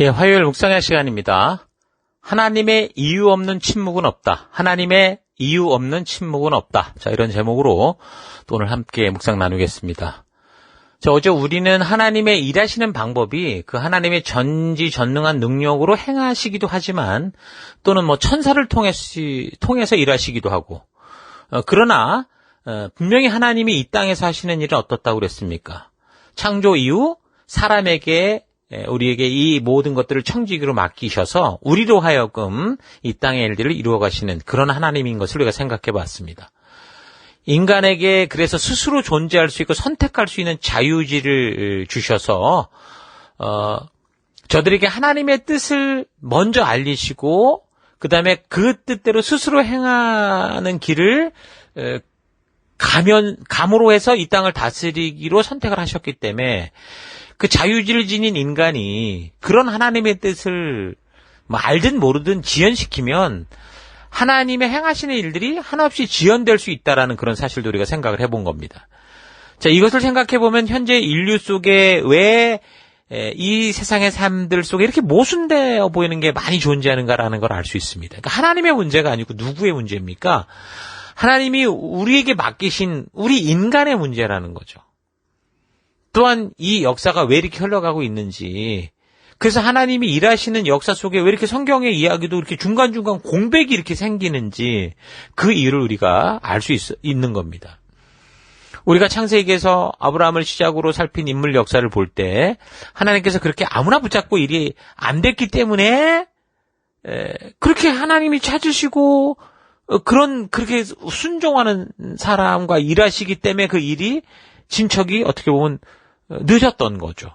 예, 화요일 묵상의 시간입니다. 하나님의 이유 없는 침묵은 없다. 하나님의 이유 없는 침묵은 없다. 자, 이런 제목으로 또 오늘 함께 묵상 나누겠습니다. 자, 어제 우리는 하나님의 일하시는 방법이 그 하나님의 전지전능한 능력으로 행하시기도 하지만 또는 뭐 천사를 통해서, 일하시기도 하고 어, 그러나 어, 분명히 하나님이 이 땅에서 하시는 일은 어떻다고 그랬습니까? 창조 이후 사람에게 예, 우리에게 이 모든 것들을 청지기로 맡기셔서 우리로 하여금 이 땅의 일들을 이루어 가시는 그런 하나님인 것을 우리가 생각해 봤습니다. 인간에게 그래서 스스로 존재할 수 있고 선택할 수 있는 자유지를 주셔서 어 저들에게 하나님의 뜻을 먼저 알리시고 그다음에 그 뜻대로 스스로 행하는 길을 가면 감으로 해서 이 땅을 다스리기로 선택을 하셨기 때문에 그 자유지를 지닌 인간이 그런 하나님의 뜻을 뭐 알든 모르든 지연시키면 하나님의 행하시는 일들이 하나없이 지연될 수 있다라는 그런 사실도 우리가 생각을 해본 겁니다. 자, 이것을 생각해 보면 현재 인류 속에 왜 이 세상의 삶들 속에 이렇게 모순되어 보이는 게 많이 존재하는가라는 걸 알 수 있습니다. 그러니까 하나님의 문제가 아니고 누구의 문제입니까? 하나님이 우리에게 맡기신 우리 인간의 문제라는 거죠. 또한 이 역사가 왜 이렇게 흘러가고 있는지 그래서 하나님이 일하시는 역사 속에 왜 이렇게 성경의 이야기도 이렇게 중간중간 공백이 이렇게 생기는지 그 이유를 우리가 알 수 있는 겁니다. 우리가 창세기에서 아브라함을 시작으로 살핀 인물 역사를 볼 때 하나님께서 그렇게 아무나 붙잡고 일이 안 됐기 때문에 그렇게 하나님이 찾으시고 어, 그런 그렇게 순종하는 사람과 일하시기 때문에 그 일이 진척이 어떻게 보면 늦었던 거죠.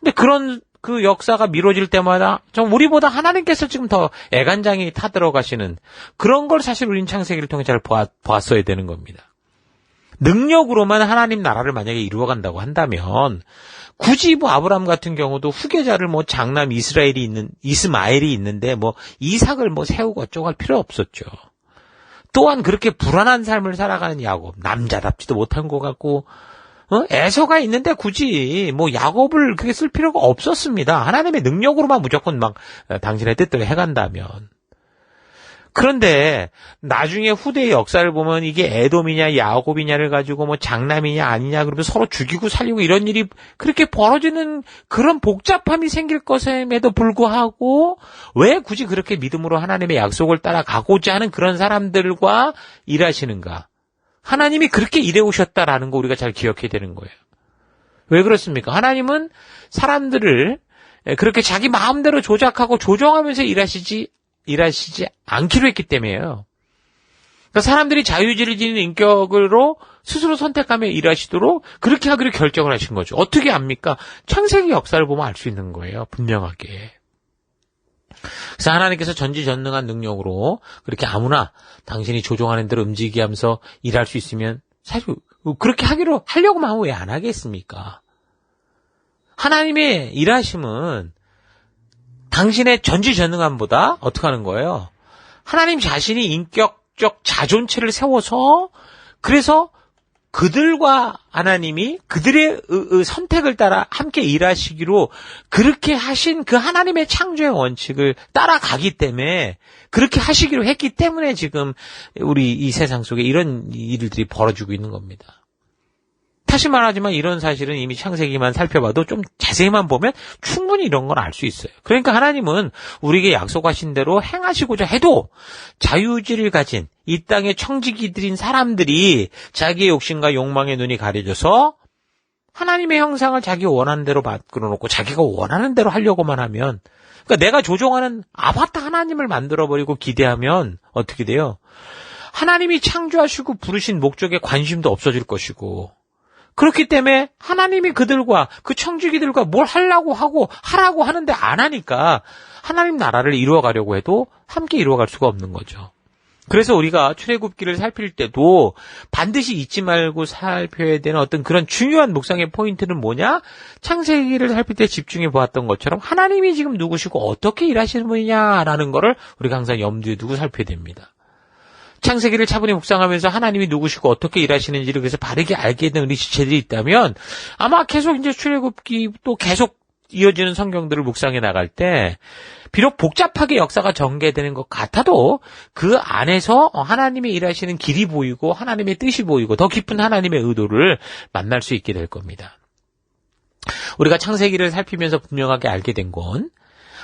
근데 그런 그 역사가 미뤄질 때마다 좀 우리보다 하나님께서 지금 더 애간장이 타들어가시는 그런 걸 사실 우리는 창세기를 통해 잘 보았, 보았어야 되는 겁니다. 능력으로만 하나님 나라를 만약에 이루어간다고 한다면 굳이 뭐 아브람 같은 경우도 후계자를 뭐 장남 이스라엘이 있는 이스마엘이 있는데 뭐 이삭을 뭐 세우고 어쩌고 할 필요 없었죠. 또한 그렇게 불안한 삶을 살아가는 야곱 남자답지도 못한 것 같고 어? 에서가 있는데 굳이 뭐 야곱을 그렇게 쓸 필요가 없었습니다. 하나님의 능력으로만 무조건 막 어, 당신의 뜻대로 해간다면. 그런데 나중에 후대의 역사를 보면 이게 에돔이냐 야곱이냐를 가지고 뭐 장남이냐 아니냐 그러면 서로 죽이고 살리고 이런 일이 그렇게 벌어지는 그런 복잡함이 생길 것임에도 불구하고 왜 굳이 그렇게 믿음으로 하나님의 약속을 따라가고자 하는 그런 사람들과 일하시는가? 하나님이 그렇게 일해 오셨다라는 거 우리가 잘 기억해야 되는 거예요. 왜 그렇습니까? 하나님은 사람들을 그렇게 자기 마음대로 조작하고 조정하면서 일하시지 일하시지 않기로 했기 때문에요. 그러니까 사람들이 자유지를 지닌 인격으로 스스로 선택하며 일하시도록 그렇게 하기로 결정을 하신 거죠. 어떻게 압니까? 창세기 역사를 보면 알 수 있는 거예요. 분명하게. 그래서 하나님께서 전지전능한 능력으로 그렇게 아무나 당신이 조종하는 대로 움직이게 하면서 일할 수 있으면 사실 그렇게 하기로 하려고만 하면 왜 안 하겠습니까? 하나님의 일하심은 당신의 전지전능함보다 어떻게 하는 거예요? 하나님 자신이 인격적 자존체를 세워서 그래서 그들과 하나님이 그들의 선택을 따라 함께 일하시기로 그렇게 하신 그 하나님의 창조의 원칙을 따라가기 때문에 그렇게 하시기로 했기 때문에 지금 우리 이 세상 속에 이런 일들이 벌어지고 있는 겁니다. 다시 말하지만 이런 사실은 이미 창세기만 살펴봐도 좀 자세히만 보면 충분히 이런 걸 알 수 있어요. 그러니까 하나님은 우리에게 약속하신 대로 행하시고자 해도 자유지를 가진 이 땅의 청지기들인 사람들이 자기의 욕심과 욕망의 눈이 가려져서 하나님의 형상을 자기 원하는 대로 만들어 놓고 자기가 원하는 대로 하려고만 하면 그러니까 내가 조종하는 아바타 하나님을 만들어 버리고 기대하면 어떻게 돼요? 하나님이 창조하시고 부르신 목적에 관심도 없어질 것이고 그렇기 때문에 하나님이 그들과 그 청지기들과 뭘 하려고 하고 하라고 하는데 안 하니까 하나님 나라를 이루어 가려고 해도 함께 이루어 갈 수가 없는 거죠. 그래서 우리가 출애굽기를 살필 때도 반드시 잊지 말고 살펴야 되는 어떤 그런 중요한 묵상의 포인트는 뭐냐? 창세기를 살필 때 집중해 보았던 것처럼 하나님이 지금 누구시고 어떻게 일하시는 분이냐라는 거를 우리가 항상 염두에 두고 살펴야 됩니다. 창세기를 차분히 묵상하면서 하나님이 누구시고 어떻게 일하시는지를 그래서 바르게 알게 된 우리 지체들이 있다면 아마 계속 이제 출애굽기 또 계속 이어지는 성경들을 묵상해 나갈 때 비록 복잡하게 역사가 전개되는 것 같아도 그 안에서 하나님의 일하시는 길이 보이고 하나님의 뜻이 보이고 더 깊은 하나님의 의도를 만날 수 있게 될 겁니다. 우리가 창세기를 살피면서 분명하게 알게 된 건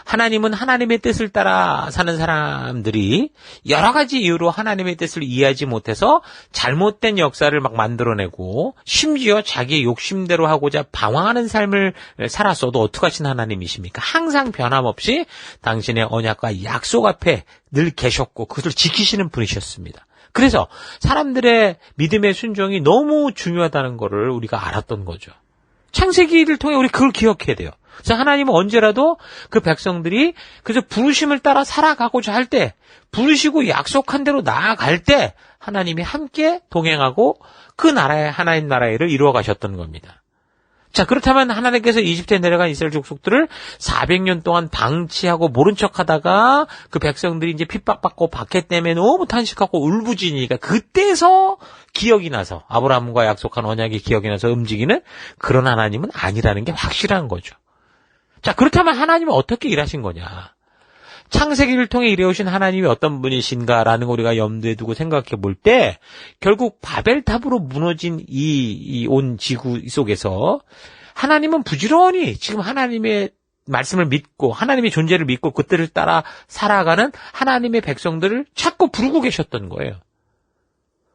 하나님은 하나님의 뜻을 따라 사는 사람들이 여러 가지 이유로 하나님의 뜻을 이해하지 못해서 잘못된 역사를 막 만들어내고 심지어 자기의 욕심대로 하고자 방황하는 삶을 살았어도 어떡하신 하나님이십니까? 항상 변함없이 당신의 언약과 약속 앞에 늘 계셨고 그것을 지키시는 분이셨습니다. 그래서 사람들의 믿음의 순종이 너무 중요하다는 것을 우리가 알았던 거죠. 창세기를 통해 우리 그걸 기억해야 돼요. 그래서 하나님은 언제라도 그 백성들이 그래서 부르심을 따라 살아가고자 할 때, 부르시고 약속한 대로 나아갈 때 하나님이 함께 동행하고 그 나라의 하나님 나라의 일을 이루어 가셨던 겁니다. 자, 그렇다면 하나님께서 이집트에 내려간 이스라엘 족속들을 400년 동안 방치하고 모른 척 하다가 그 백성들이 이제 핍박받고 박해 때문에 너무 탄식하고 울부짖으니까 그때서 기억이 나서 아브라함과 약속한 언약이 기억이 나서 움직이는 그런 하나님은 아니라는 게 확실한 거죠. 자, 그렇다면 하나님은 어떻게 일하신 거냐? 창세기를 통해 이래오신 하나님이 어떤 분이신가라는 걸 우리가 염두에 두고 생각해 볼 때, 결국 바벨탑으로 무너진 이, 온 지구 속에서 하나님은 부지런히 지금 하나님의 말씀을 믿고 하나님의 존재를 믿고 그들을 따라 살아가는 하나님의 백성들을 찾고 부르고 계셨던 거예요.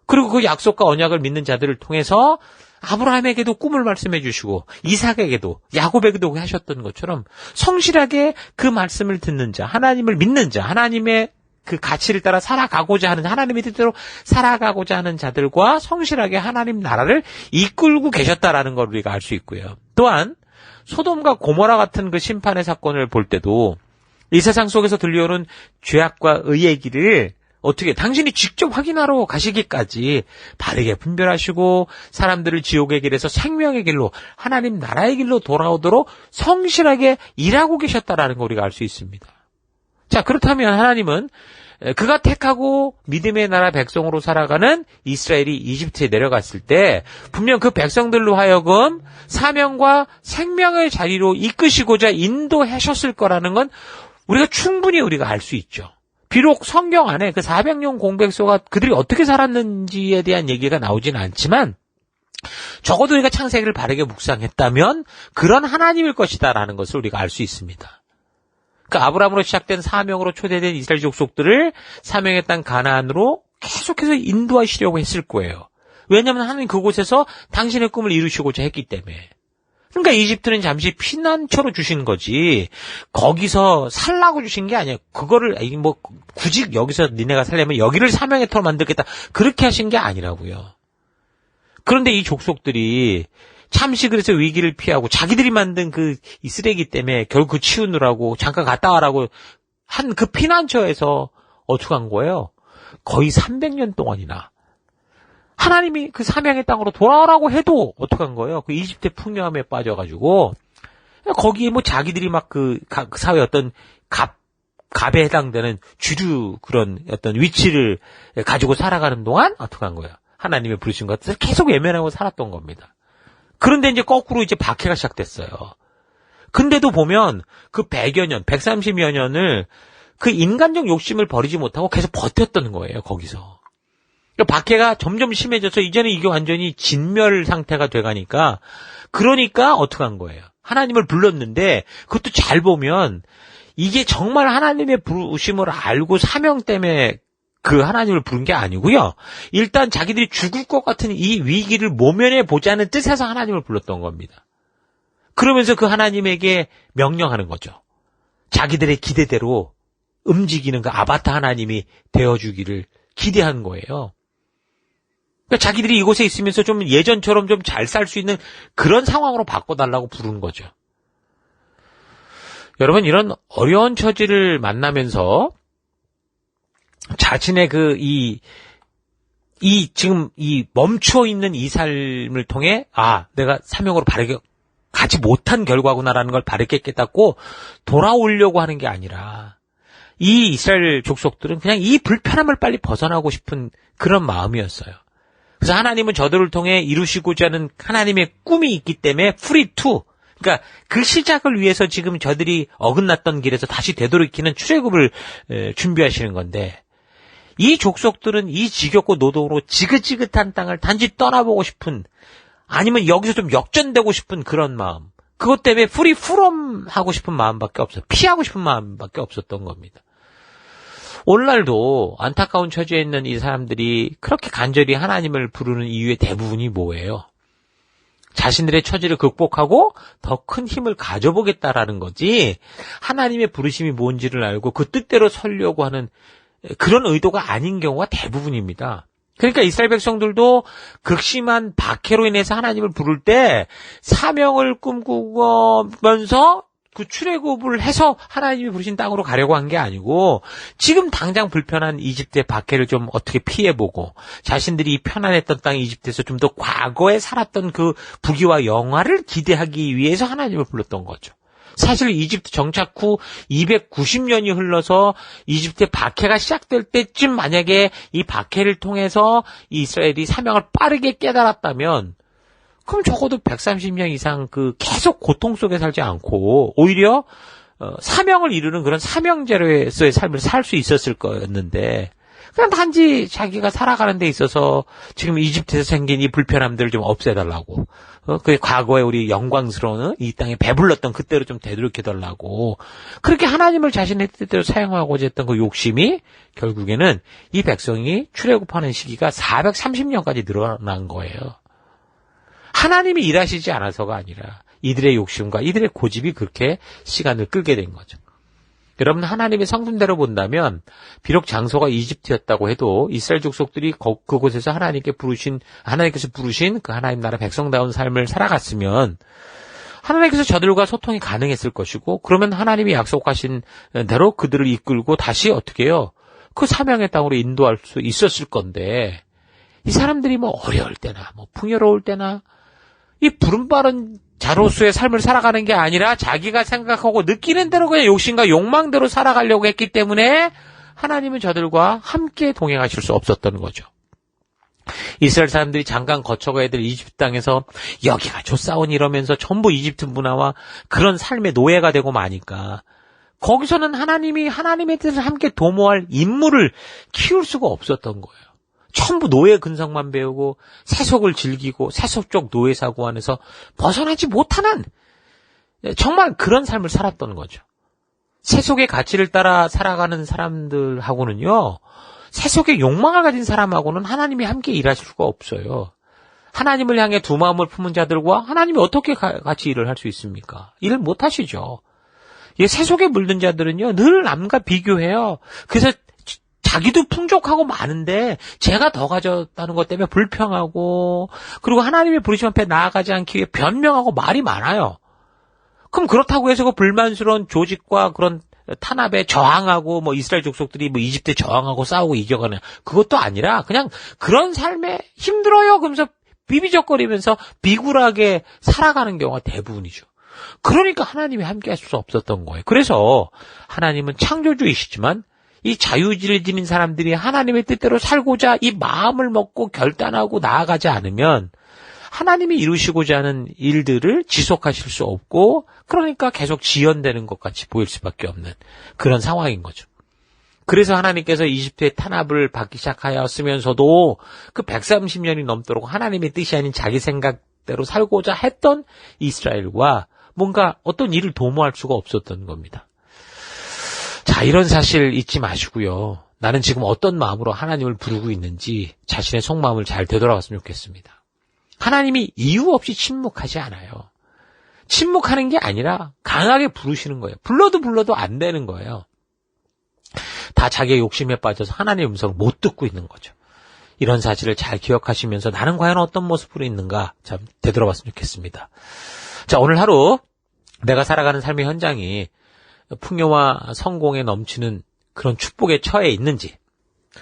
그리고 그 약속과 언약을 믿는 자들을 통해서 아브라함에게도 꿈을 말씀해 주시고 이삭에게도 야곱에게도 하셨던 것처럼 성실하게 그 말씀을 듣는 자, 하나님을 믿는 자, 하나님의 그 가치를 따라 살아가고자 하는 하나님의 뜻대로 살아가고자 하는 자들과 성실하게 하나님 나라를 이끌고 계셨다라는 걸 우리가 알 수 있고요. 또한 소돔과 고모라 같은 그 심판의 사건을 볼 때도 이 세상 속에서 들려오는 죄악과 의의 길을 어떻게 당신이 직접 확인하러 가시기까지 바르게 분별하시고 사람들을 지옥의 길에서 생명의 길로 하나님 나라의 길로 돌아오도록 성실하게 일하고 계셨다라는 걸 우리가 알 수 있습니다. 자, 그렇다면 하나님은 그가 택하고 믿음의 나라 백성으로 살아가는 이스라엘이 이집트에 내려갔을 때 분명 그 백성들로 하여금 사명과 생명의 자리로 이끄시고자 인도하셨을 거라는 건 우리가 충분히 우리가 알 수 있죠. 비록 성경 안에 그 400년 공백소가 그들이 어떻게 살았는지에 대한 얘기가 나오진 않지만 적어도 우리가 창세기를 바르게 묵상했다면 그런 하나님일 것이다라는 것을 우리가 알 수 있습니다. 그 아브라함으로 시작된 사명으로 초대된 이스라엘 족속들을 사명의 땅 가나안으로 계속해서 인도하시려고 했을 거예요. 왜냐하면 하나님 그곳에서 당신의 꿈을 이루시고자 했기 때문에. 그러니까 이집트는 잠시 피난처로 주신 거지 거기서 살라고 주신 게 아니에요. 그거를 뭐 굳이 여기서 니네가 살려면 여기를 사명의 터로 만들겠다 그렇게 하신 게 아니라고요. 그런데 이 족속들이 참시 그래서 위기를 피하고 자기들이 만든 그 이 쓰레기 때문에 결국 그 치우느라고 잠깐 갔다 와라고 한 그 피난처에서 어떻게 한 거예요? 거의 300년 동안이나 하나님이 그 사명의 땅으로 돌아오라고 해도 어떡한 거예요? 그 이집트 풍요함에 빠져가지고 거기에 뭐 자기들이 막그 그 사회 어떤 갑 갑에 해당되는 주류 그런 어떤 위치를 가지고 살아가는 동안 어떡한 거예요? 하나님의 부르신 것을 계속 외면하고 살았던 겁니다. 그런데 이제 거꾸로 이제 박해가 시작됐어요. 근데도 보면 그 100여 년, 130여 년을 그 인간적 욕심을 버리지 못하고 계속 버텼던 거예요, 거기서. 그러니까 박해가 점점 심해져서 이제는 이게 완전히 진멸 상태가 돼가니까 그러니까 어떻게 한 거예요? 하나님을 불렀는데 그것도 잘 보면 이게 정말 하나님의 부르심을 알고 사명 때문에 그 하나님을 부른 게 아니고요. 일단 자기들이 죽을 것 같은 이 위기를 모면해 보자는 뜻에서 하나님을 불렀던 겁니다. 그러면서 그 하나님에게 명령하는 거죠. 자기들의 기대대로 움직이는 그 아바타 하나님이 되어주기를 기대한 거예요. 그러니까 자기들이 이곳에 있으면서 좀 예전처럼 좀 잘 살 수 있는 그런 상황으로 바꿔달라고 부르는 거죠. 여러분, 이런 어려운 처지를 만나면서 자신의 그, 이, 이, 지금 이 멈춰 있는 이 삶을 통해, 아, 내가 사명으로 바르게 가지 못한 결과구나라는 걸 바르게 깨닫고 돌아오려고 하는 게 아니라, 이 이스라엘 족속들은 그냥 이 불편함을 빨리 벗어나고 싶은 그런 마음이었어요. 그래서 하나님은 저들을 통해 이루시고자 하는 하나님의 꿈이 있기 때문에 프리 투 그러니까 그 시작을 위해서 지금 저들이 어긋났던 길에서 다시 되돌이키는 출애굽을 에, 준비하시는 건데 이 족속들은 이 지겹고 노동으로 지긋지긋한 땅을 단지 떠나보고 싶은 아니면 여기서 좀 역전되고 싶은 그런 마음. 그것 때문에 프리 프롬 하고 싶은 마음밖에 없어. 피하고 싶은 마음밖에 없었던 겁니다. 오늘날도 안타까운 처지에 있는 이 사람들이 그렇게 간절히 하나님을 부르는 이유의 대부분이 뭐예요? 자신들의 처지를 극복하고 더 큰 힘을 가져보겠다라는 거지 하나님의 부르심이 뭔지를 알고 그 뜻대로 살려고 하는 그런 의도가 아닌 경우가 대부분입니다. 그러니까 이스라엘 백성들도 극심한 박해로 인해서 하나님을 부를 때 사명을 꿈꾸면서 그 출애굽을 해서 하나님이 부르신 땅으로 가려고 한 게 아니고 지금 당장 불편한 이집트의 박해를 좀 어떻게 피해보고 자신들이 편안했던 땅 이집트에서 좀 더 과거에 살았던 그 부귀와 영화를 기대하기 위해서 하나님을 불렀던 거죠. 사실 이집트 정착 후 290년이 흘러서 이집트의 박해가 시작될 때쯤 만약에 이 박해를 통해서 이스라엘이 사명을 빠르게 깨달았다면 그럼 적어도 130년 이상 그 계속 고통 속에 살지 않고 오히려 어, 사명을 이루는 그런 사명제로서의 삶을 살 수 있었을 거였는데 그냥 단지 자기가 살아가는 데 있어서 지금 이집트에서 생긴 이 불편함들을 좀 없애달라고 어, 그 과거에 우리 영광스러운 이 땅에 배불렀던 그때로 좀 되돌려달라고 그렇게 하나님을 자신의 뜻대로 사용하고자 했던 그 욕심이 결국에는 이 백성이 출애굽하는 시기가 430년까지 늘어난 거예요. 하나님이 일하시지 않아서가 아니라 이들의 욕심과 이들의 고집이 그렇게 시간을 끌게 된 거죠. 여러분 하나님의 성품대로 본다면 비록 장소가 이집트였다고 해도 이스라엘 족속들이 그곳에서 하나님께 부르신 하나님께서 부르신 그 하나님 나라 백성다운 삶을 살아갔으면 하나님께서 저들과 소통이 가능했을 것이고 그러면 하나님이 약속하신 대로 그들을 이끌고 다시 어떻게 해요? 그 사명의 땅으로 인도할 수 있었을 건데 이 사람들이 뭐 어려울 때나 뭐 풍요로울 때나 이 부름바른 자로서의 삶을 살아가는 게 아니라 자기가 생각하고 느끼는 대로 그냥 욕심과 욕망대로 살아가려고 했기 때문에 하나님은 저들과 함께 동행하실 수 없었던 거죠. 이스라엘 사람들이 잠깐 거쳐가야 될 이집트 땅에서 여기가 좋사온 이러면서 전부 이집트 문화와 그런 삶의 노예가 되고 마니까 거기서는 하나님이 하나님의 뜻을 함께 도모할 인물을 키울 수가 없었던 거예요. 전부 노예 근성만 배우고 세속을 즐기고 세속적 노예 사고 안에서 벗어나지 못하는 정말 그런 삶을 살았던 거죠. 세속의 가치를 따라 살아가는 사람들하고는요, 세속의 욕망을 가진 사람하고는 하나님이 함께 일하실 수가 없어요. 하나님을 향해 두 마음을 품은 자들과 하나님이 어떻게 가, 같이 일을 할 수 있습니까? 일을 못 하시죠. 세속에 물든 자들은요, 늘 남과 비교해요. 그래서 자기도 풍족하고 많은데 제가 더 가졌다는 것 때문에 불평하고 그리고 하나님의 부르심 앞에 나아가지 않기 위해 변명하고 말이 많아요. 그럼 그렇다고 해서 그 불만스러운 조직과 그런 탄압에 저항하고 뭐 이스라엘 족속들이 뭐 이집트에 저항하고 싸우고 이겨가는 그것도 아니라 그냥 그런 삶에 힘들어요. 그러면서 비비적거리면서 비굴하게 살아가는 경우가 대부분이죠. 그러니까 하나님이 함께 하실 수 없었던 거예요. 그래서 하나님은 창조주이시지만 이 자유지를 지닌 사람들이 하나님의 뜻대로 살고자 이 마음을 먹고 결단하고 나아가지 않으면 하나님이 이루시고자 하는 일들을 지속하실 수 없고 그러니까 계속 지연되는 것 같이 보일 수밖에 없는 그런 상황인 거죠. 그래서 하나님께서 이집트의 탄압을 받기 시작하였으면서도 그 130년이 넘도록 하나님의 뜻이 아닌 자기 생각대로 살고자 했던 이스라엘과 뭔가 어떤 일을 도모할 수가 없었던 겁니다. 자, 이런 사실 잊지 마시고요. 나는 지금 어떤 마음으로 하나님을 부르고 있는지 자신의 속마음을 잘 되돌아봤으면 좋겠습니다. 하나님이 이유 없이 침묵하지 않아요. 침묵하는 게 아니라 강하게 부르시는 거예요. 불러도 불러도 안 되는 거예요. 다 자기의 욕심에 빠져서 하나님의 음성을 못 듣고 있는 거죠. 이런 사실을 잘 기억하시면서 나는 과연 어떤 모습으로 있는가 참 되돌아봤으면 좋겠습니다. 자, 오늘 하루 내가 살아가는 삶의 현장이 풍요와 성공에 넘치는 그런 축복에 처해 있는지,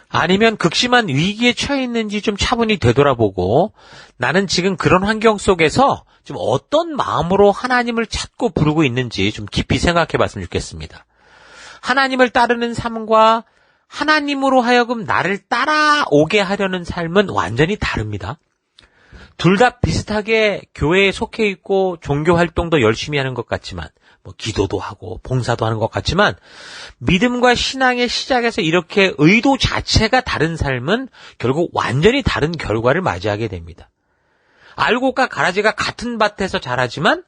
아니면 극심한 위기에 처해 있는지 좀 차분히 되돌아보고 나는 지금 그런 환경 속에서 좀 어떤 마음으로 하나님을 찾고 부르고 있는지 좀 깊이 생각해 봤으면 좋겠습니다. 하나님을 따르는 삶과 하나님으로 하여금 나를 따라오게 하려는 삶은 완전히 다릅니다. 둘 다 비슷하게 교회에 속해 있고 종교 활동도 열심히 하는 것 같지만 뭐 기도도 하고 봉사도 하는 것 같지만 믿음과 신앙의 시작에서 이렇게 의도 자체가 다른 삶은 결국 완전히 다른 결과를 맞이하게 됩니다. 알곡과 가라지가 같은 밭에서 자라지만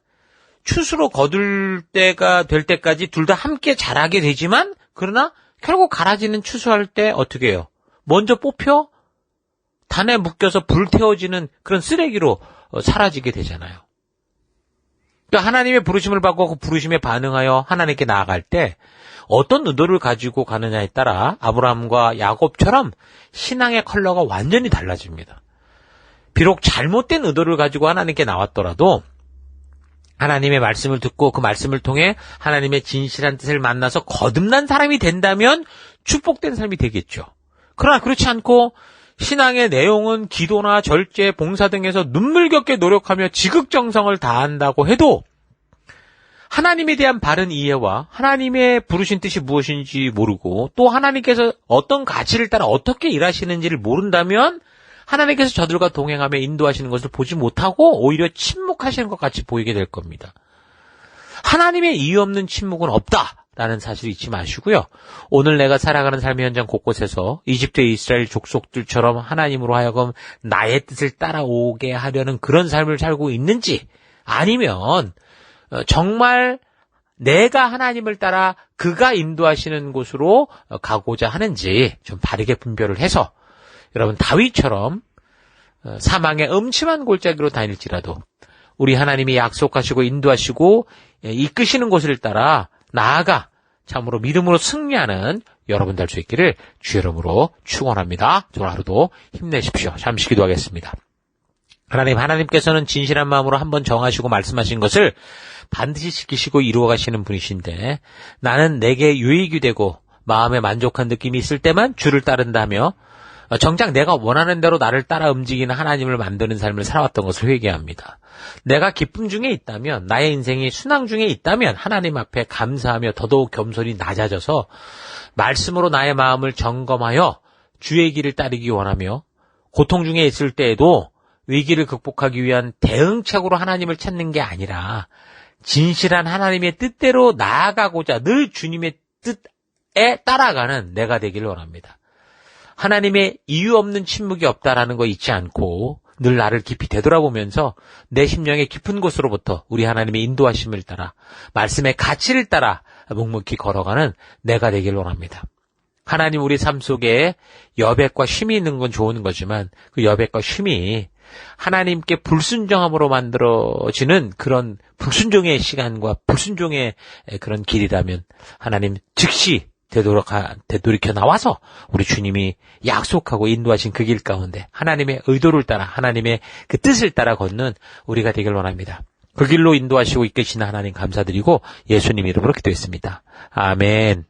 추수로 거둘 때가 될 때까지 둘 다 함께 자라게 되지만 그러나 결국 가라지는 추수할 때 어떻게 해요? 먼저 뽑혀 단에 묶여서 불태워지는 그런 쓰레기로 어, 사라지게 되잖아요. 그러니까 하나님의 부르심을 받고 그 부르심에 반응하여 하나님께 나아갈 때 어떤 의도를 가지고 가느냐에 따라 아브라함과 야곱처럼 신앙의 컬러가 완전히 달라집니다. 비록 잘못된 의도를 가지고 하나님께 나왔더라도 하나님의 말씀을 듣고 그 말씀을 통해 하나님의 진실한 뜻을 만나서 거듭난 사람이 된다면 축복된 삶이 되겠죠. 그러나 그렇지 않고 신앙의 내용은 기도나 절제, 봉사 등에서 눈물겹게 노력하며 지극정성을 다한다고 해도 하나님에 대한 바른 이해와 하나님의 부르신 뜻이 무엇인지 모르고 또 하나님께서 어떤 가치를 따라 어떻게 일하시는지를 모른다면 하나님께서 저들과 동행하며 인도하시는 것을 보지 못하고 오히려 침묵하시는 것 같이 보이게 될 겁니다. 하나님의 이유 없는 침묵은 없다. 라는 사실 잊지 마시고요. 오늘 내가 살아가는 삶의 현장 곳곳에서 이집트 이스라엘 족속들처럼 하나님으로 하여금 나의 뜻을 따라오게 하려는 그런 삶을 살고 있는지 아니면 어, 정말 내가 하나님을 따라 그가 인도하시는 곳으로 어, 가고자 하는지 좀 바르게 분별을 해서 여러분 다윗처럼 어, 사망의 음침한 골짜기로 다닐지라도 우리 하나님이 약속하시고 인도하시고 예, 이끄시는 곳을 따라 나아가 참으로 믿음으로 승리하는 여러분 될 수 있기를 주 이름으로 축원합니다. 오늘 하루도 힘내십시오. 잠시 기도하겠습니다. 하나님, 하나님께서는 진실한 마음으로 한번 정하시고 말씀하신 것을 반드시 지키시고 이루어 가시는 분이신데 나는 내게 유익이 되고 마음에 만족한 느낌이 있을 때만 주를 따른다며 어, 정작 내가 원하는 대로 나를 따라 움직이는 하나님을 만드는 삶을 살아왔던 것을 회개합니다. 내가 기쁨 중에 있다면, 나의 인생이 순항 중에 있다면 하나님 앞에 감사하며 더더욱 겸손히 낮아져서 말씀으로 나의 마음을 점검하여 주의 길을 따르기 원하며 고통 중에 있을 때에도 위기를 극복하기 위한 대응책으로 하나님을 찾는 게 아니라 진실한 하나님의 뜻대로 나아가고자 늘 주님의 뜻에 따라가는 내가 되기를 원합니다. 하나님의 이유 없는 침묵이 없다라는 거 잊지 않고 늘 나를 깊이 되돌아보면서 내 심령의 깊은 곳으로부터 우리 하나님의 인도하심을 따라 말씀의 가치를 따라 묵묵히 걸어가는 내가 되길 원합니다. 하나님 우리 삶 속에 여백과 쉼이 있는 건 좋은 거지만 그 여백과 쉼이 하나님께 불순종함으로 만들어지는 그런 불순종의 시간과 불순종의 그런 길이라면 하나님 즉시 되돌아가, 되돌이켜 나와서 우리 주님이 약속하고 인도하신 그 길 가운데 하나님의 의도를 따라 하나님의 그 뜻을 따라 걷는 우리가 되길 원합니다. 그 길로 인도하시고 이끄시는 하나님 감사드리고 예수님 이름으로 기도했습니다. 아멘.